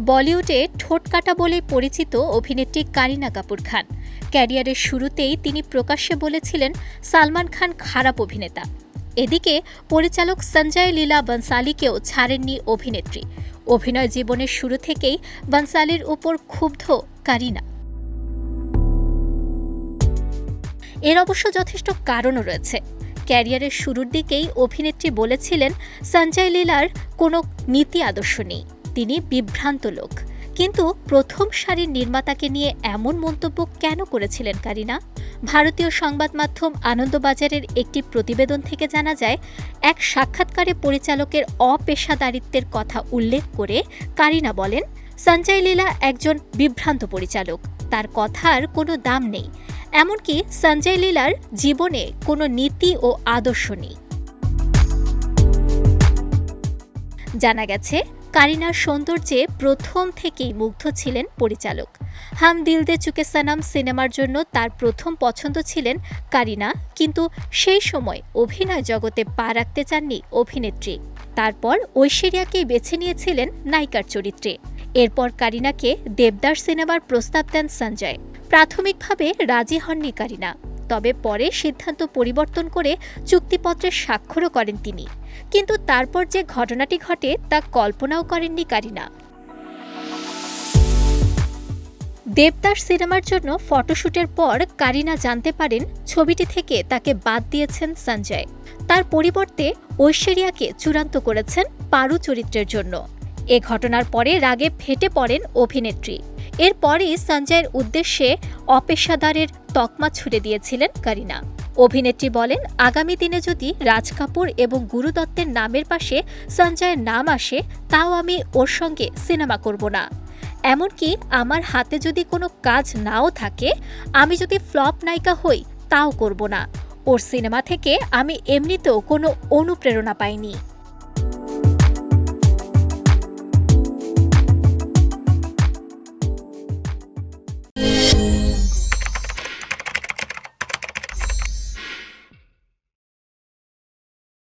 বলিউডে ঠোঁট কাটা বলে পরিচিত অভিনেত্রী কারিনা কাপুর খান। ক্যারিয়ারের শুরুতেই তিনি প্রকাশ্যে বলেছিলেন, সালমান খান খারাপ অভিনেতা। এদিকে পরিচালক সঞ্জয় লীলা বনসালিকেও ছাড়েননি অভিনেত্রী। অভিনয় জীবনের শুরু থেকেই বনসালির উপর ক্ষুব্ধ কারিনা। এর অবশ্য যথেষ্ট কারণও রয়েছে। ক্যারিয়ারের শুরুর দিকেই অভিনেত্রী বলেছিলেন, সঞ্জয় লীলার কোনো নীতি আদর্শ নেই। তিনি বিভ্রান্ত লোক। কিন্তু প্রথম সারির নির্মাতাকে নিয়ে এমন মন্তব্য কেন করেছিলেন কারিনা? ভারতীয় সংবাদ মাধ্যম আনন্দবাজারের একটি প্রতিবেদন থেকে জানা যায়, এক সাক্ষাৎকারে পরিচালকের অপেশাদারিত্বের কথা উল্লেখ করে কারিনা বলেন, সঞ্জয় লীলা একজন বিভ্রান্ত পরিচালক। তার কথার কোনো দাম নেই। এমনকি সঞ্জয় লীলার জীবনে কোনো নীতি ও আদর্শ নেই। জানা গেছে কারিনার সৌন্দর্যে প্রথম থেকেই মুগ্ধ ছিলেন পরিচালক। হাম দিল দে চুকে সানাম সিনেমার জন্য তার প্রথম পছন্দ ছিলেন কারিনা, কিন্তু সেই সময় অভিনয় জগতে পা রাখতে চাননি অভিনেত্রী। তারপর ঐশ্বরিয়াকেই বেছে নিয়েছিলেন নায়িকার চরিত্রে। এরপর কারিনাকে দেবদার সিনেমার প্রস্তাব দেন সঞ্জয়। প্রাথমিকভাবে রাজি হননি কারিনা। তবে পরে সিদ্ধান্ত পরিবর্তন করে চুক্তিপত্রে স্বাক্ষরও করেন তিনি। কিন্তু তারপর যে ঘটনাটি ঘটে তা কল্পনাও করেননি কারিনা। দেবদাস সিনেমার জন্য ফটোশুটের পর কারিনা জানতে পারেন ছবিটি থেকে তাকে বাদ দিয়েছেন সঞ্জয়। তার পরিবর্তে ঐশ্বরিয়াকে চূড়ান্ত করেছেন পারু চরিত্রের জন্য। এ ঘটনার পরে রাগে ফেটে পড়েন অভিনেত্রী। এরপরই সঞ্জয়ের উদ্দেশ্যে অপেশাদারের তকমা ছুড়ে দিয়েছিলেন কারিনা। অভিনেত্রী বলেন, আগামী দিনে যদি রাজ কাপুর এবং গুরু দত্তের নামের পাশে সঞ্জয়ের নাম আসে, তাও আমি ওর সঙ্গে সিনেমা করব না। এমনকি আমার হাতে যদি কোনো কাজ নাও থাকে, আমি যদি ফ্লপ নায়িকা হই, তাও করব না। ওর সিনেমা থেকে আমি এমনিতেও কোনো অনুপ্রেরণা পাইনি।